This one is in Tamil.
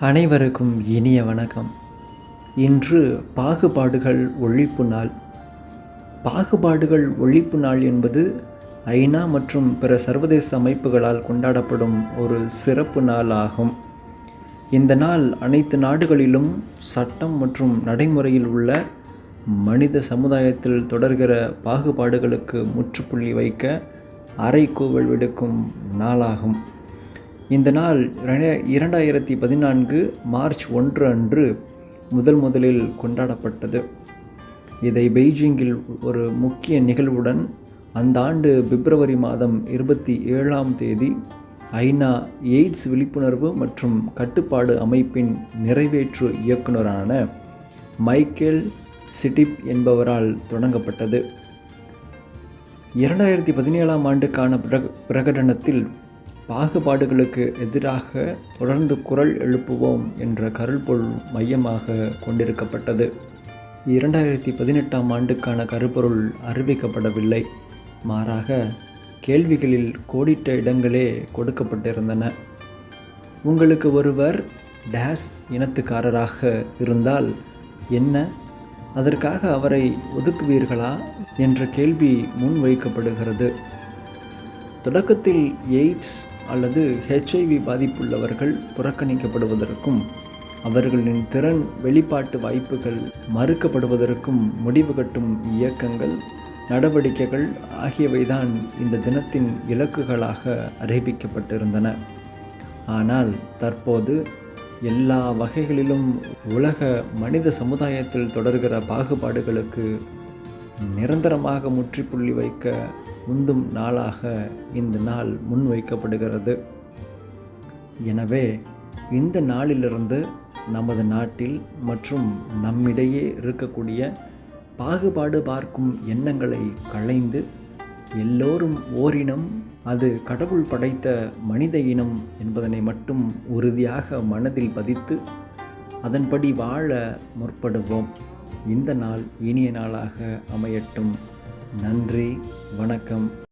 அனைவருக்கும் இனிய வணக்கம். இன்று பாகுபாடுகள் ஒழிப்பு நாள். பாகுபாடுகள் ஒழிப்பு நாள் என்பது ஐநா மற்றும் பிற சர்வதேச அமைப்புகளால் கொண்டாடப்படும் ஒரு சிறப்பு நாள் ஆகும் இந்த நாள் அனைத்து நாடுகளிலும் சட்டம் மற்றும் நடைமுறையில் உள்ள மனித சமுதாயத்தில் தொடர்கிற பாகுபாடுகளுக்கு முற்றுப்புள்ளி வைக்க அறைகூவல் விடுக்கும் நாளாகும். இந்த நாள் இரண்டாயிரத்தி பதினான்கு மார்ச் ஒன்று அன்று முதல் முதலில் கொண்டாடப்பட்டது. இதை பெய்ஜிங்கில் ஒரு முக்கிய நிகழ்வுடன் அந்த ஆண்டு பிப்ரவரி மாதம் இருபத்தி ஏழாம் தேதி ஐநா எய்ட்ஸ் விழிப்புணர்வு மற்றும் கட்டுப்பாடு அமைப்பின் நிறைவேற்று இயக்குனரான மைக்கேல் சிட்டிப் என்பவரால் தொடங்கப்பட்டது. இரண்டாயிரத்தி பதினேழாம் ஆண்டுக்கான பிரக பிரகடனத்தில் பாகுபாடுகளுக்கு எதிராக தொடர்ந்து குரல் எழுப்புவோம் என்ற கருள்பொருள் மையமாக கொண்டிருக்கப்பட்டது. இரண்டாயிரத்தி பதினெட்டாம் ஆண்டுக்கான கருப்பொருள் அறிவிக்கப்படவில்லை. மாறாக கேள்விகளில் கோடிட்ட இடங்களே கொடுக்கப்பட்டிருந்தன. உங்களுக்கு ஒருவர் டேஸ் இனத்துக்காரராக இருந்தால் என்ன? அதற்காக அவரை ஒதுக்குவீர்களா? என்ற கேள்வி முன்வைக்கப்படுகிறது. தொடக்கத்தில் எய்ட்ஸ் அல்லது ஹெச்ஐவி பாதிப்புள்ளவர்கள் புறக்கணிக்கப்படுவதற்கும் அவர்களின் திறன் வெளிப்பாட்டு வாய்ப்புகள் மறுக்கப்படுவதற்கும் முடிவு கட்டும் இயக்கங்கள் நடவடிக்கைகள் ஆகியவைதான் இந்த தினத்தின் இலக்குகளாக அறிவிக்கப்பட்டிருந்தன. ஆனால் தற்போது எல்லா வகைகளிலும் உலக மனித சமுதாயத்தில் தொடர்கிற பாகுபாடுகளுக்கு நிரந்தரமாக முற்றுப்புள்ளி வைக்க உந்தும் நாளாக இந்த நாள் முன்வைக்கப்படுகிறது எனவே இந்த நாளிலிருந்து நமது நாட்டில் மற்றும் நம்மிடையே இருக்கக்கூடிய பாகுபாடு பார்க்கும் எண்ணங்களை களைந்து எல்லோரும் ஓரினம் அது கடவுள் படைத்த மனித இனம் என்பதனை மட்டும் உறுதியாக மனதில் பதித்து அதன்படி வாழ முற்படுவோம். இந்த நாள் இனிய நாளாக அமையட்டும். நன்றி வணக்கம்.